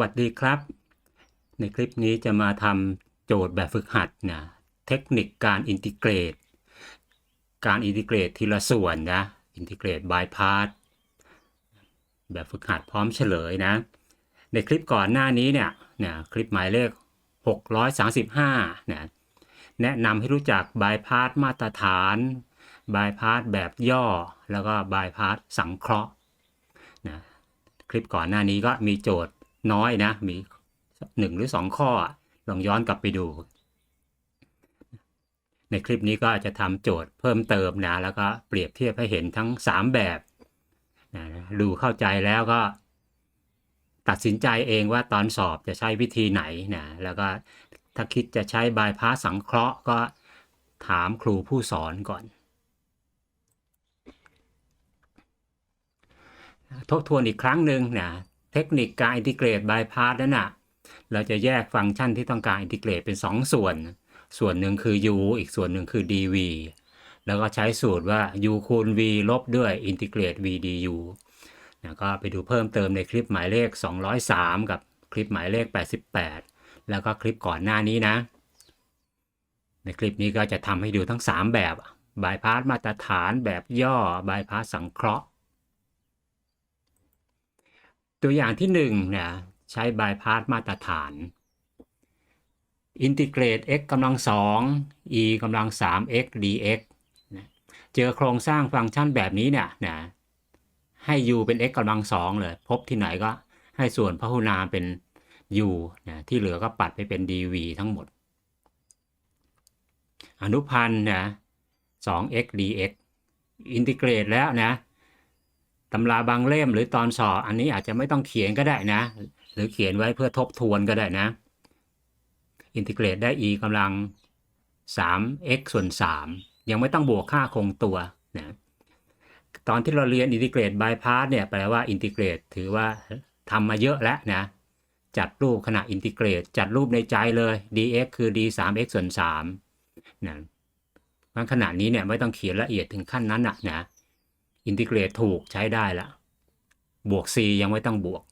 วัสดีครับ ในคลิปนี้จะมาทำโจทย์แบบฝึกหัดนะเทคนิคการอินทิเกรต การอินทิเกรตทีละส่วนนะอินทิเกรตบายพาร์ทแบบฝึกหัดพร้อมเฉลยนะ ในคลิปก่อนหน้านี้เนี่ยเนี่ยคลิปหมายเลข 635นะแนะนำให้รู้จักบายพาร์ทมาตรฐานบายพาร์ทแบบย่อ แล้วก็บายพาร์ทสังเคราะห์นะคลิปก่อนหน้านี้ก็มีโจทย์ น้อยนะ มีหนึ่งหรือสองข้อ ลองย้อนกลับไปดู ในคลิปนี้ก็จะทำโจทย์เพิ่มเติมนะ แล้วก็เปรียบเทียบให้เห็นทั้ง3แบบนะดูเข้าใจแล้วก็ ตัดสินใจเองว่าตอนสอบจะใช้วิธีไหนนะ แล้วก็ถ้าคิดจะใช้บายพาสสังเคราะห์ก็ถามครูผู้สอนก่อนทบทวนอีกครั้งหนึ่งนะ เทคนิคการอินทิเกรตบายพาสนั้นนะเราจะแยกฟังก์ชันที่ต้องการอินทิเกรตเป็น 2 ส่วน ส่วนหนึ่งคือ u อีกส่วนหนึ่งคือ dv แล้วก็ใช้สูตรว่า u คูณ v ลบด้วยอินทิเกรต v du นะก็ไปดูเพิ่มเติมในคลิปหมายเลข 203 กับคลิปหมายเลข 88 แล้วก็คลิปก่อนหน้านี้นะ ในคลิปนี้ก็จะทำให้ดูทั้ง 3 แบบบายพาสมาตรฐานแบบย่อบายพาสสังเคราะห์ ตัวอย่างที่1เนี่ยใช้บายพาสมาตรฐานอินทิเกรต x กำลัง2 e กำลัง3 x dx นะเจอโครงสร้างฟังก์ชันแบบนี้เนี่ยนะให้ u เป็น x กำลัง2เลย พบที่ไหนก็ให้ส่วนพหุนามเป็น u นะที่เหลือก็ปัดไปเป็น dv ทั้งหมด อนุพันธ์นะ 2x dx อินทิเกรตแล้วนะำราบางเล่มหรือตอนสอบอันนี้อาจจะไม่ต้องเขียนก็ได้นะ หรือเขียนไว้เพื่อทบทวนก็ได้นะอินทิเกรตได้ e กำลัง 3x ส่วน 3 ยังไม่ต้องบวกค่าคงตัวนะตอนที่เราเรียนอินทิเกรตบายพาสเนี่ยแปลว่าอินทิเกรตถือว่าทำมาเยอะแล้วนะจัดรูปขณะอินทิเกรต จัดรูปในใจเลย dx คือ d 3x ส่วน3นะขณะนี้เนี่ยไม่ต้องเขียนละเอียดถึงขั้นนั้นนะนะ อินทิเกรตถูกใช้ได้ละ บวก c ยังไม่ต้องบวก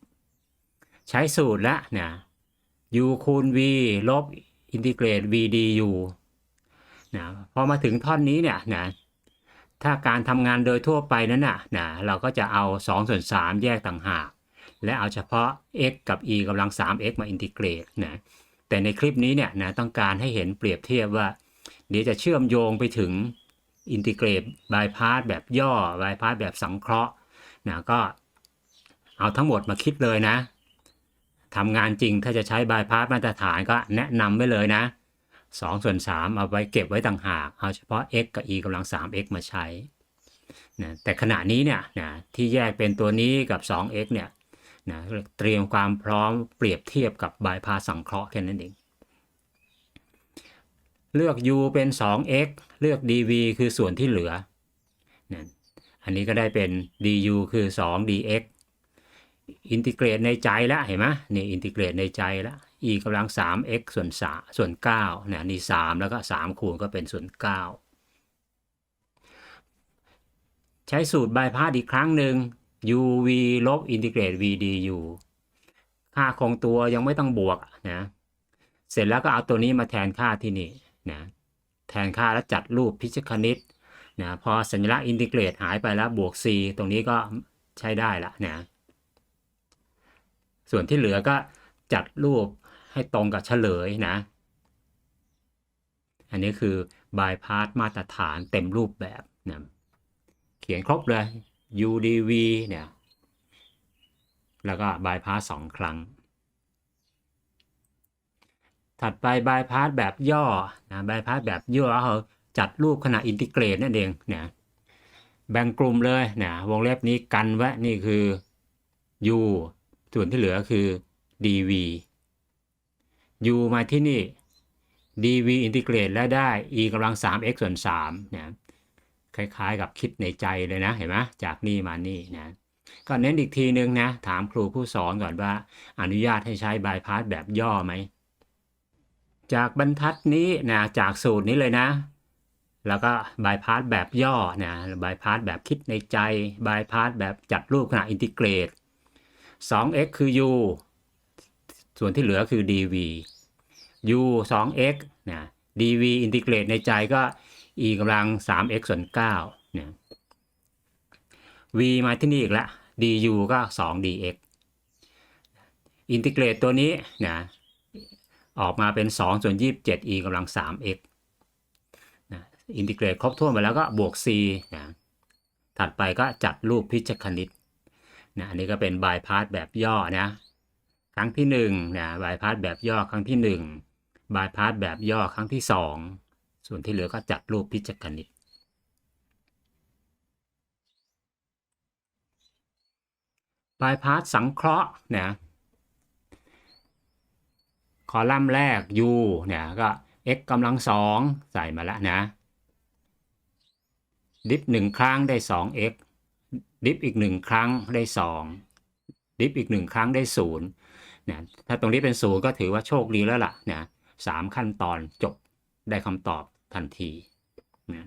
ใช้สูตรละนะ u คูณ v ลบอินทิเกรต v du นะพอมาถึงท่อนนี้เนี่ยนะถ้าการทำงานโดยทั่วไปนั้นนะนะเราก็จะเอา2ส่วน3แยกต่างหาก และเอาเฉพาะ x กับ e กำลัง 3x มาอินทิเกรตนะแต่ในคลิปนี้เนี่ยนะต้องการให้เห็นเปรียบเทียบว่า เดี๋ยวจะเชื่อมโยงไปถึง อินทิเกรตบายพาสแบบย่อบายพาสแบบสังเคราะห์นะก็เอาทั้งหมดมาคิดเลยนะทำงานจริงถ้าจะใช้บายพาสมาตรฐานก็แนะนำไว้เลยนะ2ส่วน3เอาไว้เก็บไว้ต่างหาก เอาเฉพาะ x กับ e กำลัง 3x มาใช้นะแต่ขณะนี้เนี่ยนะที่แยกเป็นตัวนี้กับ 2x เนี่ยนะเตรียมความพร้อมเปรียบเทียบกับบายพาสสังเคราะห์แค่นั้นเอง เลือก u เป็น 2x เลือก dv คือส่วนที่เหลือ อันนี้ก็ได้เป็น du คือ 2 dx อินทิเกรตในใจแล้วเห็นไหมนี่อินทิเกรตในใจแล้ว e กำลัง 3x ส่วน3ส่วน9เนี่ยนี่ 3 แล้วก็ 3 คูณก็เป็นส่วน 9 ใช้สูตรบายพาสอีกครั้งหนึ่ง uv ลบอินทิเกรต v du ค่าคงตัวยังไม่ต้องบวกนะ เสร็จแล้วก็เอาตัวนี้มาแทนค่าที่นี่ นะแทนค่าแล้วจัดรูปพิชคณิตนะพอสัญลักษณ์อินทิเกรตหายไปแล้วบวก c ตรงนี้ก็ใช้ได้ละนะส่วนที่เหลือก็จัดรูปให้ตรงกับเฉลยนะ อันนี้คือบายพาสมาตรฐานเต็มรูปแบบนะเขียนครบเลย UDV เนี่ย แล้วก็บายพาสสองครั้ง ถัดไปบายพาสแบบย่อนะบายพาสแบบย่อเราจัดรูปขณะอินทิเกรตนั่นเองเนี่ยแบ่งกลุ่มเลยเนะวงเล็บนี้กันไว้นี่คือ U ส่วนที่เหลือคือ dv u มาที่นี่ dv อินทิเกรตแล้วได้ e กำลัง 3x ส่วน3เนี่ยคล้ายๆกับคิดในใจเลยนะ เห็นไหมจากนี่มานี่นะก็เน้นอีกทีนึงนะ ถามครูผู้สอนก่อนว่า อนุญาตให้ใช้บายพาสแบบย่อไหม จากบรรทัดนี้นะจากสูตรนี้เลยนะ แล้วก็บายพาสแบบย่อนะบายพาสแบบคิดในใจบายพาสแบบจัดรูปขณะอินทิเกรต 2x คือ u ส่วนที่เหลือคือ dv u 2x นะ dv อินทิเกรตในใจก็ e กำลัง 3x ส่วน9เนี่ย v มาที่นี่อีกแล้ว du ก็ 2 dx อินทิเกรตตัวนี้นะ ออกมาเป็น2ส่วน27 e กำลัง 3x นะอินทิเกรตครบถ้วนไปแล้วก็บวก c นะถัดไปก็จัดรูปพิชคณิตนะอันนี้ก็เป็นบายพาสแบบย่อนะครั้งที่1นะบายพาสแบบย่อครั้งที่ 1บายพาสแบบย่อครั้งที่ 2 ส่วนที่เหลือก็จัดรูปพิชคณิตบายพาสสังเคราะห์นะ อลัมน์แรก u เนี่ยก็ x กำลังสองใส่มาแล้วนะ ดิฟหนึ่งครั้งได้ 2x ดิฟอีกหนึ่งครั้งได้ 2 ดิฟอีกหนึ่งครั้งได้0นะถ้าตรงนี้เป็น0ก็ถือว่าโชคดีแล้วล่ะนะสามขั้นตอนจบได้คำตอบทันทีนะ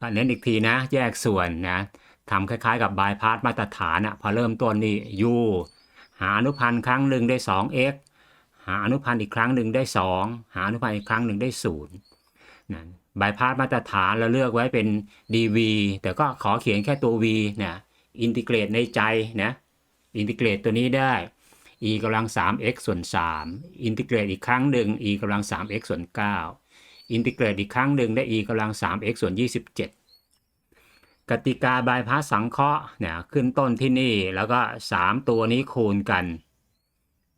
ก็เน้นอีกทีนะ แยกส่วนนะทำคล้ายๆกับบายพาสมาตรฐานอะพอเริ่มต้นนี่ u หาอนุพันธ์ครั้งหนึ่งได้ 2x หาอนุพันธ์อีกครั้งหนึ่งได้ 2 หาอนุพันธ์อีกครั้งหนึ่งได้0นะบายพาสมาตรฐานเราเลือกไว้เป็น dv แต่ก็ขอเขียนแค่ตัว v นะอินทิเกรตในใจนะอินทิเกรตตัวนี้ได้ e กำลัง 3x ส่วน 3 อินทิเกรตอีกครั้งหนึ่ง e กำลัง 3x ส่วน 9 อินทิเกรตอีกครั้งหนึ่งได้ e กำลัง 3x ส่วน 27 กติกาบายพาสสังเคราะห์เนี่ยขึ้นต้นที่นี่แล้วก็ 3 ตัวนี้คูณกัน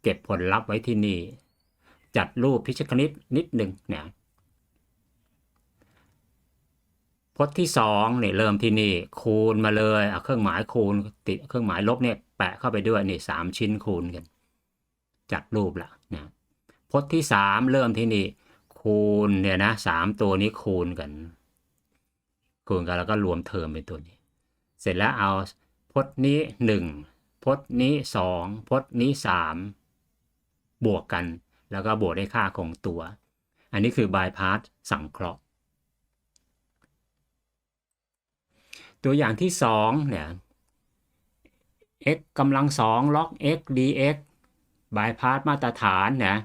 เก็บผลลัพธ์ไว้ที่นี่ จัดรูปพิชคณิตนิดหนึ่งเนี่ยพจน์ที่2เนี่ยเริ่มที่นี่ คูณมาเลยเอาเครื่องหมายคูณติดเครื่องหมายลบเนี่ยแปะเข้าไปด้วยนี่สามชิ้นคูณกัน จัดรูปละนะพจน์ที่ 3 เริ่มที่นี่ คูณเนี่ยนะสามตัวนี้คูณกัน คูณกันแล้วก็รวมเทอมเป็นตัวนี้ เสร็จแล้วเอาพจน์นี้ 1พจน์นี้ 2พจน์นี้ 3 บวกกัน แล้วก็บวกได้ค่าคงตัว อันนี้คือบายพาสสังเคราะห์ ตัวอย่างที่2เนี่ย x กำลังสองล็อก x dx บายพาสมาตรฐานนะ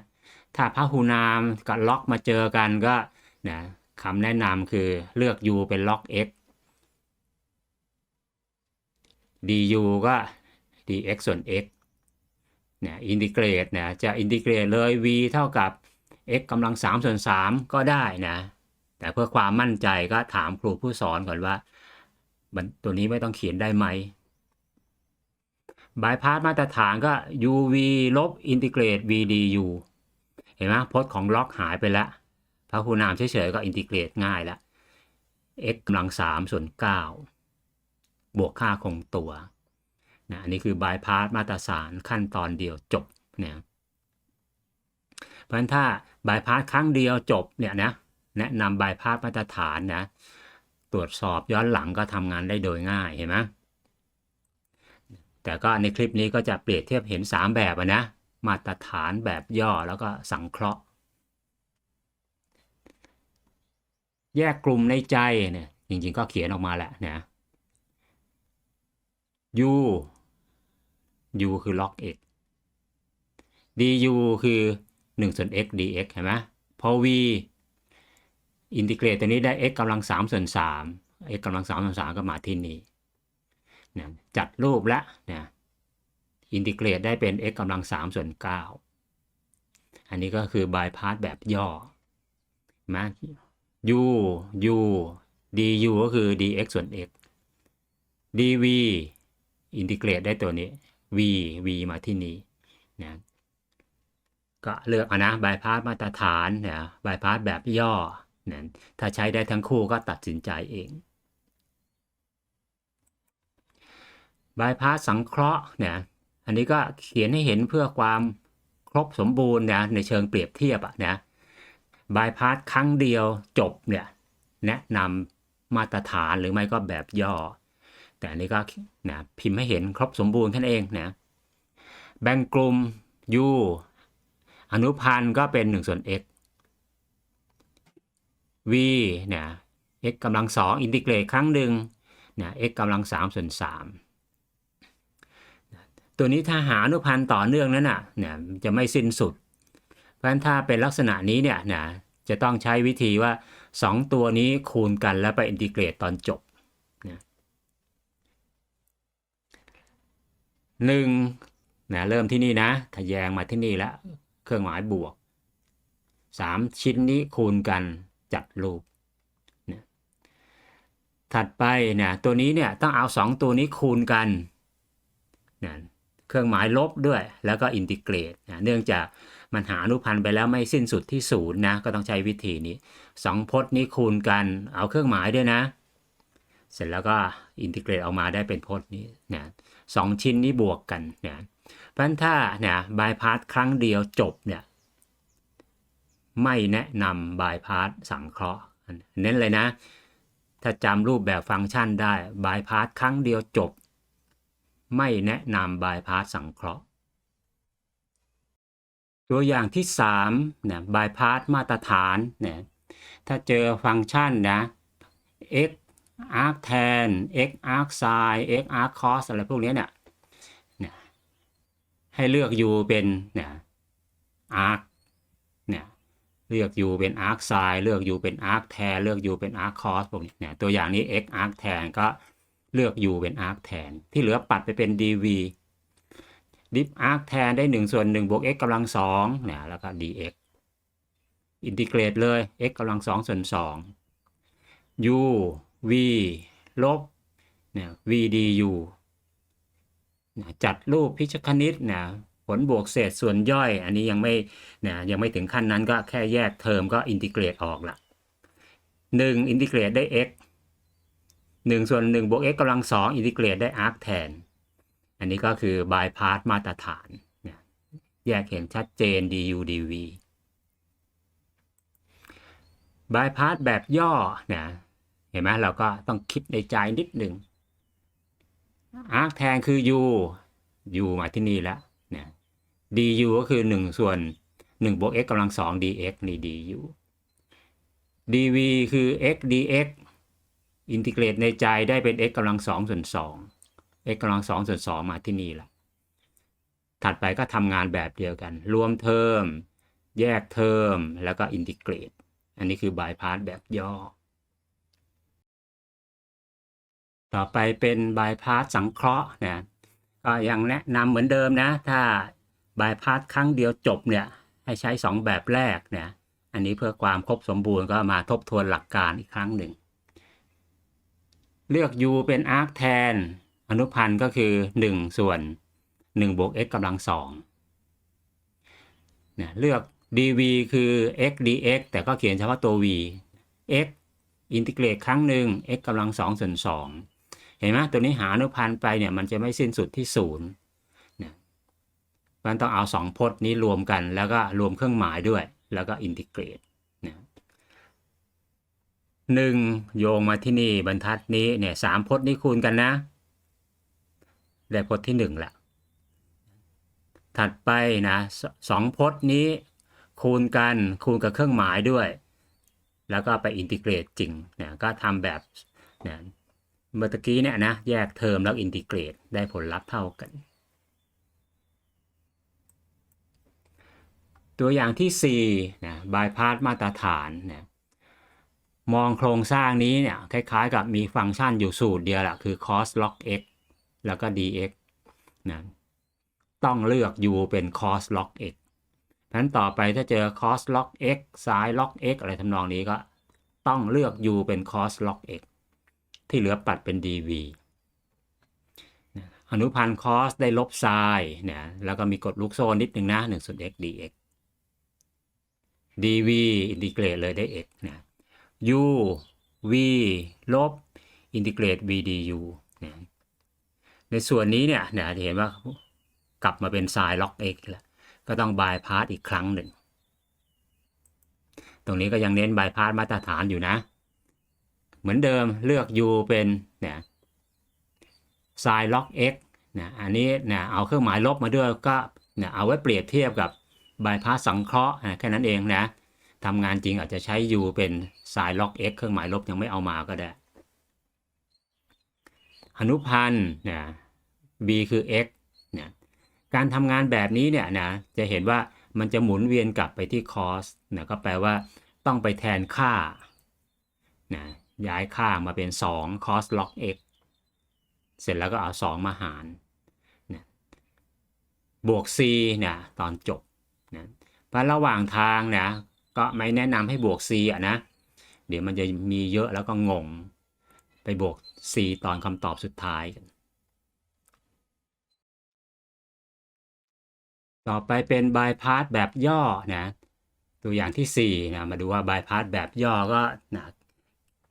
ถ้าพหุนามกับล็อกมาเจอกันก็นะคำแนะนำคือเลือก u เป็นล็อก x du ก็ dx ส่วน x เนี่ยอินทิเกรตเนี่ยจะอินทิเกรตเลย v เท่ากับ x กำลัง3ส่วน3ก็ได้นะแต่เพื่อความมั่นใจก็ถามครูผู้สอนก่อนว่าตัวนี้ไม่ต้องเขียนได้ไหมบายพาสมาตรฐานก็ uv ลบอินทิเกรต vdu เห็นไหมพจน์ของล็อกหายไปแล้วพหุนามเฉยๆก็อินทิเกรตง่ายแล้ว x กำลัง3ส่วน9บวกค่าคงตัว นะอันนี้คือบายพาสมาตรฐานขั้นตอนเดียวจบเนี่ยเพราะฉะนั้นถ้าบายพาสครั้งเดียวจบเนี่ยนะแนะนำบายพาสมาตรฐานนะตรวจสอบย้อนหลังก็ทำงานได้โดยง่ายเห็นไหมแต่ก็ในคลิปนี้ก็จะเปรียบเทียบเห็น 3 แบบนะมาตรฐานแบบย่อแล้วก็สังเคราะห์ แยกกลุ่มในใจเนี่ยจริงๆก็เขียนออกมาแหละนะ u u คือ log x du คือ1ส่วน x dx เห็นไหมพอ v อินทิเกรตตัวนี้ได้ x กำลัง3ส่วน3 x กำลัง3ส่วน3ก็มาที่นี่นะจัดรูปแล้วนะอินทิเกรตได้เป็น x กำลัง3ส่วน9อันนี้ก็คือบายพาสแบบย่อมา u u du ก็คือ dx ส่วน x dv อินทิเกรตได้ตัวนี้ v v มาที่นี้นะก็เลือกเอานะบายพาสมาตรฐานนะบายพาสแบบย่อนะถ้าใช้ได้ทั้งคู่ก็ตัดสินใจเองบายพาสสังเคราะห์เนี่ยอันนี้ก็เขียนให้เห็นเพื่อความครบสมบูรณ์นะในเชิงเปรียบเทียบอะนะบายพาสครั้งเดียวจบเนี่ยแนะนำมาตรฐานหรือไม่ก็แบบย่อ แต่อันนี้ก็นะพิมพ์ให้เห็นครบสมบูรณ์ท่านเองนะแบ่งกลุ่ม u อนุพันธ์ก็เป็น 1 ส่วน x v เนี่ย x กำลังสองอินทิเกรตครั้งหนึ่งเนี่ย x กำลัง3ส่วน3ตัวนี้ถ้าหาอนุพันธ์ต่อเนื่องนั้นน่ะเนี่ยจะไม่สิ้นสุด เพราะฉะนั้นถ้าเป็นลักษณะนี้เนี่ยนะจะต้องใช้วิธีว่า 2 ตัวนี้คูณกันแล้วไปอินทิเกรตตอนจบ หนึ่ะเริ่มที่นี่นะทะแยงมาที่นี่แล้วเครื่องหมายบวก 3 ชิ้นนี้คูณกันจัดรูปนะถัดไปนะตัวนี้เนี่ยต้องเอา 2 ตัวนี้คูณกันนะเครื่องหมายลบด้วย แล้วก็อินทิเกรตนะเนื่องจากมันหาอนุพันธ์ไปแล้วไม่สิ้นสุดที่ศูนย์นะก็ต้องใช้วิธีนี้ 2 พจน์นี้คูณกันเอาเครื่องหมายด้วยนะ เสร็จแล้วก็อินทิเกรตออกมาได้เป็นพจน์นี้นะสองชิ้นนี้บวกกันนะเพราะฉะนั้นถ้าเนี่ยบายพาสครั้งเดียวจบเนี่ยไม่แนะนำบายพาสสังเคราะห์เน้นเลยนะ ถ้าจำรูปแบบฟังก์ชันได้บายพาสครั้งเดียวจบ ไม่แนะนำบายพาสสังเคราะห์ ตัวอย่างที่3เนี่ยบายพาสมาตรฐานเนี่ยถ้าเจอฟังก์ชันนะ x arc tan x arc sin x arc cos อะไรพวกนี้เนี่ยเนี่ยให้เลือก u เป็นเนี่ย arc เนี่ยเลือก u เป็น arc sin เลือก u เป็น arc tan เลือก u เป็น arc cos พวกนี้เนี่ยตัวอย่างนี้ x arc tan ก็เลือก u เป็น arc tan ที่เหลือปัดไปเป็น dv ดิฟอาร์คแทนได้ 1 ส่วน1บวก x กำลัง2เนี่ยแล้วก็ dx อินทิเกรตเลย x กำลัง2ส่วน2 u v ลบเนี่ย v du จัดรูปพิชคณิตนะผลบวกเศษส่วนย่อย อันนี้ยังไม่เนี่ยยังไม่ถึงขั้นนั้นก็แค่แยกเทอมก็อินทิเกรตออกละ1อินทิเกรตได้ x 1 ส่วน1บวก x กำลัง2อินทิเกรตได้ arc แทน อันนี้ก็คือบายพาสมาตรฐานแยกเห็นชัดเจน du dv บายพาสแบบย่อเนี่ย ห็นไหมเราก็ต้องคิดในใจนิดหนึ่ง arc แทนคือ u u มาที่นี่แล้วเนี่ย du ก็คือ 1 ส่วน1บวก x กำลัง 2 dx นี่ du dv คือ x dx อินทิเกรตในใจได้เป็น x กำลัง 2 ส่วน 2 x กำลัง 2 ส่วน 2 มาที่นี่ละถัดไปก็ทำงานแบบเดียวกัน รวมเทอม แยกเทอม แล้วก็อินทิเกรต อันนี้คือบายพาสแบบย่อ ต่อไปเป็นบายพาสสังเคราะห์นะก็ยังแนะนำเหมือนเดิมนะ ถ้าบายพาสครั้งเดียวจบเนี่ยให้ใช้ 2 แบบแรกเนะอันนี้เพื่อความครบสมบูรณ์ก็มาทบทวนหลักการอีกครั้งหนึ่ง เลือก u เป็น arc แทน อนุพันธ์ก็คือ 1 ส่วน1บวก x กำลัง2เนี่ยเลือก dv คือ x dx แต่ก็เขียนเฉพาะตัว v x อินทิเกรตครั้งหนึ่ง x กำลัง2ส่วน2 เห็นไหมตัวนี้หาอนุพันธ์ไปเนี่ยมันจะไม่สิ้นสุดที่0เนี่ยมันต้องเอา2พจน์นี้รวมกัน แล้วก็รวมเครื่องหมายด้วย แล้วก็อินทิเกรตนี่ยหนึ่งโยงมาที่นี่บรรทัดนี้เนี่ยสามพจน์นี้คูณกันนะ ได้พจน์ที่หนึ่งละถัดไปนะสสองพจน์นี้คูณกันคูณกับเครื่องหมายด้วย แล้วก็ไปอินทิเกรตจริงเนี่ยก็ทำแบบเนี่ย เมื่อกี้เนี่ยนะแยกเทอมแล้วอินทิเกรตได้ผลลัพธ์เท่ากัน ตัวอย่างที่4นะบายพาสมาตรฐานนะมองโครงสร้างนี้เนี่ยคล้ายๆกับมีฟังก์ชันอยู่สูตรเดียวแหละคือ cos log x แล้วก็ dx นะต้องเลือก u เป็น cos log x นั้นต่อไปถ้าเจอ cos log x sin log x อะไรทำนองนี้ก็ต้องเลือก u เป็น cos log x ที่เหลือปัดเป็น dv อนุพันธ์ cos ได้ลบ sin เนี่ยแล้วก็มีกฎลูกโซ่นิดหนึ่งนะ1ส่วน x dx dv อินทิเกรตเลยได้ x นะ u v ลบอินทิเกรต v du นะในส่วนนี้เนี่ยเนี่ยจะเห็นว่ากลับมาเป็น sin log x แล้วก็ต้องบายพาสอีกครั้งหนึ่ง ตรงนี้ก็ยังเน้นบายพาสมาตรฐานอยู่นะ เหมือนเดิมเลือก u เป็นเนี่ย sin log x นะอันนี้เนี่ยเอาเครื่องหมายลบมาด้วยก็เนี่ยเอาไว้เปรียบเทียบกับบายพาสสังเคราะห์แค่นั้นเองนะทำงานจริงอาจจะใช้ u เป็น sin log x เครื่องหมายลบยังไม่เอามาก็ได้ อนุพันธ์นี่ย b คือ x นี่ยการทำงานแบบนี้เนี่ยนะจะเห็นว่ามันจะหมุนเวียนกลับไปที่ cos นะก็แปลว่าต้องไปแทนค่านะ ย้ายค่ามาเป็น 2 cos log x เสร็จแล้วก็เอา 2 มาหารนะบวก c เนี่ยตอนจบนะเพราะระหว่างทางนะก็ไม่แนะนำให้บวก c อะนะ เดี๋ยวมันจะมีเยอะแล้วก็งง ไปบวก c ตอนคำตอบสุดท้ายกันต่อไปเป็นบายพาสแบบย่อนะตัวอย่างที่4นะมาดูว่าบายพาสแบบย่อก็นะ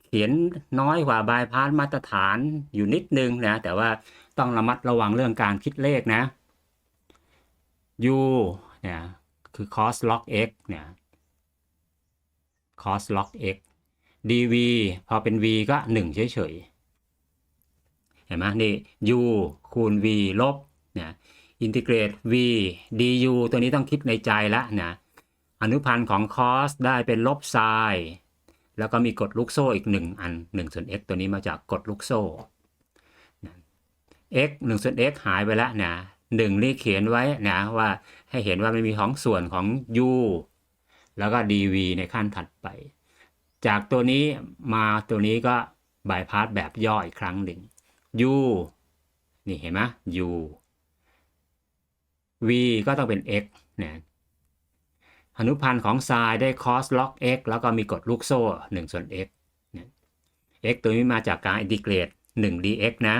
เขียนน้อยกว่าบายพาสมาตรฐานอยู่นิดนึงนะ แต่ว่าต้องระมัดระวังเรื่องการคิดเลขนะ u เนี่ยคือ cos log x เนี่ย cos log x dv พอเป็น v ก็ 1 เฉยๆ เห็นไหมนี่ u คูณ v ลบเนี่ยอินทิเกรต v du ตัวนี้ต้องคิดในใจละนะอนุพันธ์ของ cos ได้เป็นลบไซ แล้วก็มีกฎลูกโซ่อีก 1 อัน1ส่วน x ตัวนี้มาจากกฎลูกโซ่นะ x 1ส่วน x หายไปแล้วนะหนึ่งนี่เขียนไว้นะว่าให้เห็นว่ามันมีของส่วนของ u แล้วก็ dv ในขั้นถัดไป จากตัวนี้มาตัวนี้ก็บายพาสแบบย่ออีกครั้งหนึ่ง u นี่เห็นไหม u v ก็ต้องเป็น x นะ อนุพันธ์ของไซน์ได้ cos log x แล้วก็มีกฎลูกโซ่1ส่วน x x ตัวนี้มาจากการอินทิเกรต1 dx นะ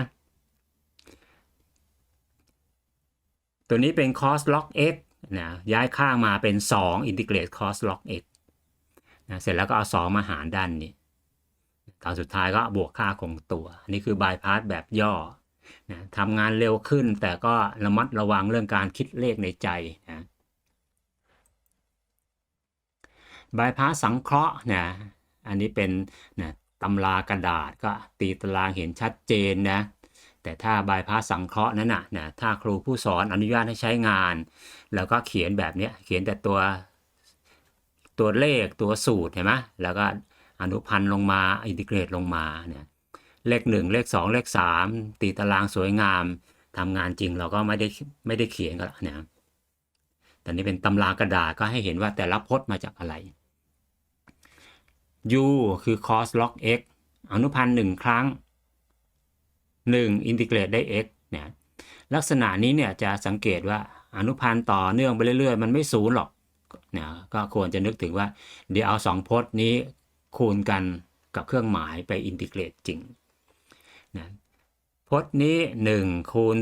ตัวนี้เป็น cos log x นะย้ายข้างมาเป็น 2 อินทิเกรต cos log x นะเสร็จแล้วก็เอา 2 มาหารด้านนี้ตอนสุดท้ายก็บวกค่าคงตัวอันนี้คือบายพาสแบบย่อนะทำงานเร็วขึ้นแต่ก็ระมัดระวังเรื่องการคิดเลขในใจนะ บายพาสสังเคราะห์นะอันนี้เป็นนะตำรากระดาษก็ตีตารางเห็นชัดเจนนะแต่ถ้าบายพาสสังเคราะห์นั้นนะนะถ้าครูผู้สอนอนุญาตให้ใช้งาน แล้วก็เขียนแบบนี้เขียนแต่ตัวตัวเลขตัวสูตรเห็นไหมแล้วก็อนุพันธ์ลงมาอินทิเกรตลงมาเนี่ยเลขหนึ่งเลขสองเลขสามตีตารางสวยงามทำงานจริงเราก็ไม่ได้ไม่ได้เขียนกันแล้วนะแต่นี่เป็นตำรากระดาษก็ให้เห็นว่าแต่ละพจน์มาจากอะไร u คือ cos log x อนุพันธ์หนึ่งครั้ง 1 อินทิเกรตได้ x เนี่ยลักษณะนี้เนี่ยจะสังเกตว่าอนุพันธ์ต่อเนื่องไปเรื่อยๆ มันไม่ศูนย์หรอกเนี่ยก็ควรจะนึกถึงว่าเดี๋ยวเอาสองพจน์นี้คูณกันกับเครื่องหมายไปอินทิเกรตจริงนะพจน์นี้ 1 คูณ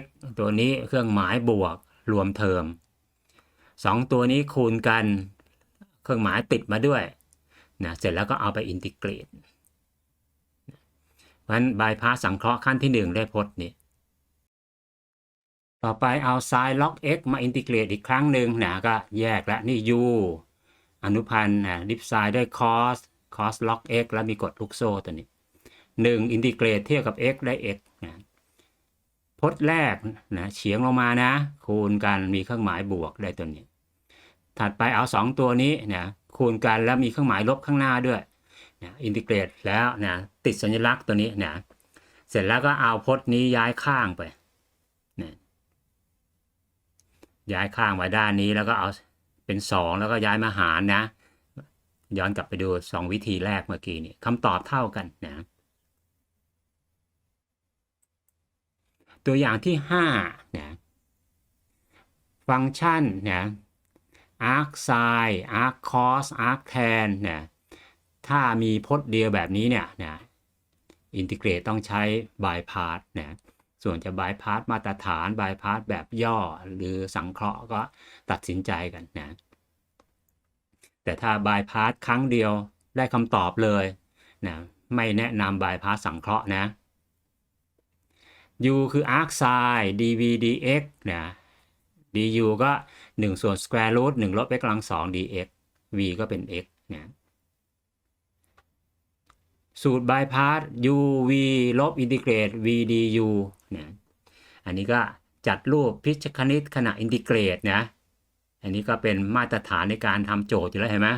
x ตัวนี้เครื่องหมายบวกรวมเทอม 2 ตัวนี้คูณกัน เครื่องหมายติดมาด้วย นะเสร็จแล้วก็เอาไปอินทิเกรตเพราะฉะนั้นบายพาสสังเคราะห์ขั้นที่ 1 ได้พจน์นี้ต่อไปเอา sin log x มาอินทิเกรตอีกครั้งหนึ่งนะก็แยกแล้วนี่ u อนุพันธ์นะดิฟไซด์ได้ cos cos log x แล้วมีกฎลูกโซ่ตัวนี้ 1 อินทิเกรตเทียบกับ x ได้ x นะพจน์แรกนะเฉียงลงมานะ คูณกันมีเครื่องหมายบวกได้ตัวนี้ ถัดไปเอา 2 ตัวนี้นะ คูณกันแล้วมีเครื่องหมายลบข้างหน้าด้วยนะอินทิเกรตแล้วนะติดสัญลักษณ์ตัวนี้นะเสร็จแล้วก็เอาพจน์นี้ย้ายข้างไปนะย้ายข้างไว้ด้านนี้แล้วก็เอาเป็น 2 แล้วก็ย้ายมาหารนะ ย้อนกลับไปดู 2 วิธีแรกเมื่อกี้นี่คำตอบเท่ากันนะตัวอย่างที่5นะฟังก์ชันนะ arc sin arc cos arc tan นะถ้ามีพจน์เดียวแบบนี้เนี่ยนะอินทิเกรตต้องใช้ by part นะส่วนจะ by part มาตรฐาน by part แบบย่อหรือสังเคราะห์ก็ตัดสินใจกันนะแต่ถ้า by part ครั้งเดียวได้คำตอบเลยนะไม่แนะนำ by part สังเคราะห์นะ u คือ arc sin dv dx นะ du ก็ 1 ส่วน square root 1ลบ x กำลัง 2 dx v ก็เป็น x นะสูตร by part u v ลบอินทิเกรต v du นะอันนี้ก็จัดรูปพิชคณิตขณะอินทิเกรตนะ อันนี้ก็เป็นมาตรฐานในการทำโจทย์อยู่แล้วเห็นไหม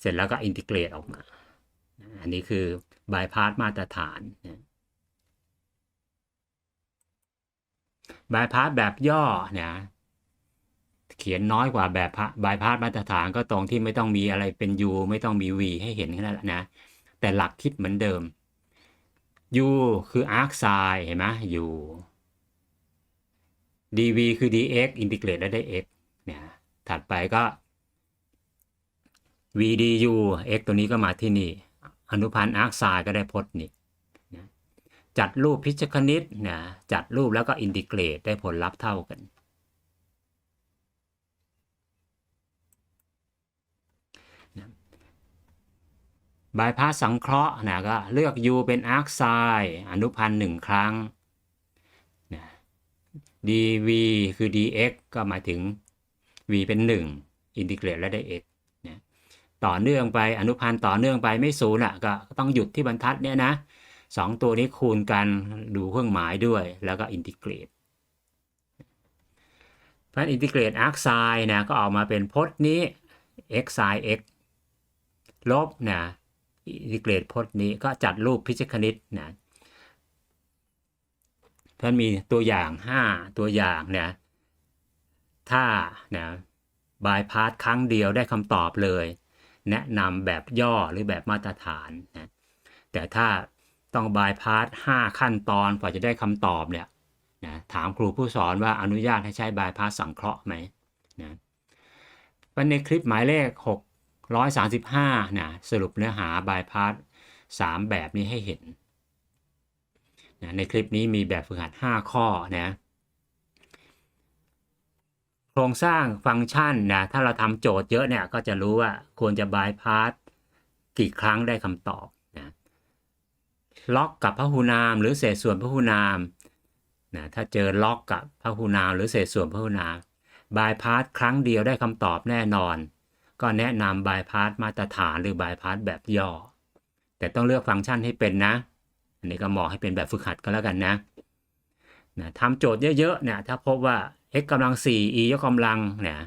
เสร็จแล้วก็อินทิเกรตออกมา อันนี้คือบายพาสมาตรฐานนะ บายพาสแบบย่อนะเขียนน้อยกว่าแบบบายพาสมาตรฐานก็ตรงที่ไม่ต้องมีอะไรเป็น u ไม่ต้องมี v ให้เห็นแค่นั้นแหละนะ แต่หลักคิดเหมือนเดิม u คือ arc sin เห็นไหม u dv คือ dx อินทิเกรตแล้วได้ x เนี่ยถัดไปก็ v du x ตัวนี้ก็มาที่นี่ อนุพันธ์ arc sin ก็ได้พจน์นี่ จัดรูปพิชคณิตนะจัดรูปแล้วก็อินทิเกรตได้ผลลัพธ์เท่ากัน บายพาสสังเคราะห์นะก็เลือก u เป็น arc sin อนุพันธ์หนึ่งครั้งนะ dv คือ dx ก็หมายถึง v เป็น 1 อินทิเกรตแล้วได้ x นะต่อเนื่องไปอนุพันธ์ต่อเนื่องไปไม่ศูนย์อะก็ต้องหยุดที่บรรทัดเนี่ยนะ สองตัวนี้คูณกันดูเครื่องหมายด้วย แล้วก็อินทิเกรตเพราะอินทิเกรต arc sin นะก็ออกมาเป็นพจน์นี้ x sin x ลบนะอินทิเกรตพจน์นี้ก็จัดรูปพิชคณิตนะท่านมีตัวอย่าง 5 ตัวอย่างนะถ้านะบายพาสครั้งเดียวได้คำตอบเลย แนะนำแบบย่อหรือแบบมาตรฐานนะแต่ถ้า ต้องบายพาส5ขั้นตอนกว่าจะได้คำตอบเนี่ยนะถามครูผู้สอนว่าอนุญาตให้ใช้บายพาสสังเคราะห์ไหมนะในคลิปหมายเลข 635นะสรุปเนื้อหาบายพาส3แบบนี้ให้เห็นนะในคลิปนี้มีแบบฝึกหัด 5 ข้อนะโครงสร้างฟังก์ชันนะถ้าเราทำโจทย์เยอะเนี่ยก็จะรู้ว่าควรจะบายพาสกี่ครั้งได้คำตอบ ล็อกกับพหูนาม หรือเศษส่วนพหูนามนะถ้าเจอล็อกกับพหูนาม หรือเศษส่วนพหูนามบายพาสครั้งเดียวได้คำตอบแน่นอน ก็แนะนำบายพาสมาตรฐานหรือบายพาสแบบย่อ แต่ต้องเลือกฟังก์ชันให้เป็นนะ อันนี้ก็เหมาะให้เป็นแบบฝึกหัดก็แล้วกันนะนะทำโจทย์เยอะๆเนี่ยถ้าพบว่า x กำลัง 4 e ยกกำลังเนี่ย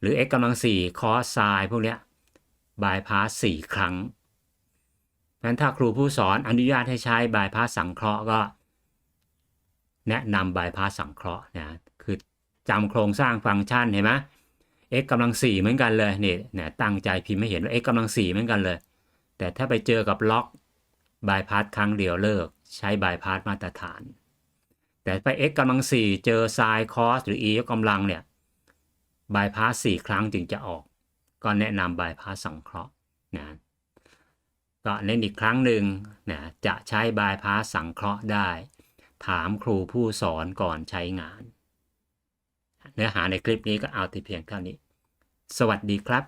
หรือ x กำลัง 4 cos sin พวกเนี้ยบายพาส4ครั้ง นั้นถ้าครูผู้สอนอนุญาตให้ใช้บายพาสสังเคราะห์ก็ แนะนำบายพาสสังเคราะห์นะคือจำโครงสร้างฟังก์ชันเห็นไหม x กำลัง4เหมือนกันเลยนี่เนี่ยตั้งใจพิมพ์ไม่เห็นว่า x กำลัง4เหมือนกันเลย แต่ถ้าไปเจอกับล็อกบายพาสครั้งเดียวเลิก ใช้บายพาสมาตรฐาน แต่ไป x กำลัง4เจอ sin cos หรือ e ยกกำลังเนี่ยบายพาส4ครั้งจึงจะออก ก็แนะนำบายพาสสังเคราะห์นะ ก็เน้นอีกครั้งหนึ่งนะจะใช้บายพาสสังเคราะห์ได้ ถามครูผู้สอนก่อนใช้งาน เนื้อหาในคลิปนี้ก็เอาแต่เพียงเท่านี้ สวัสดีครับ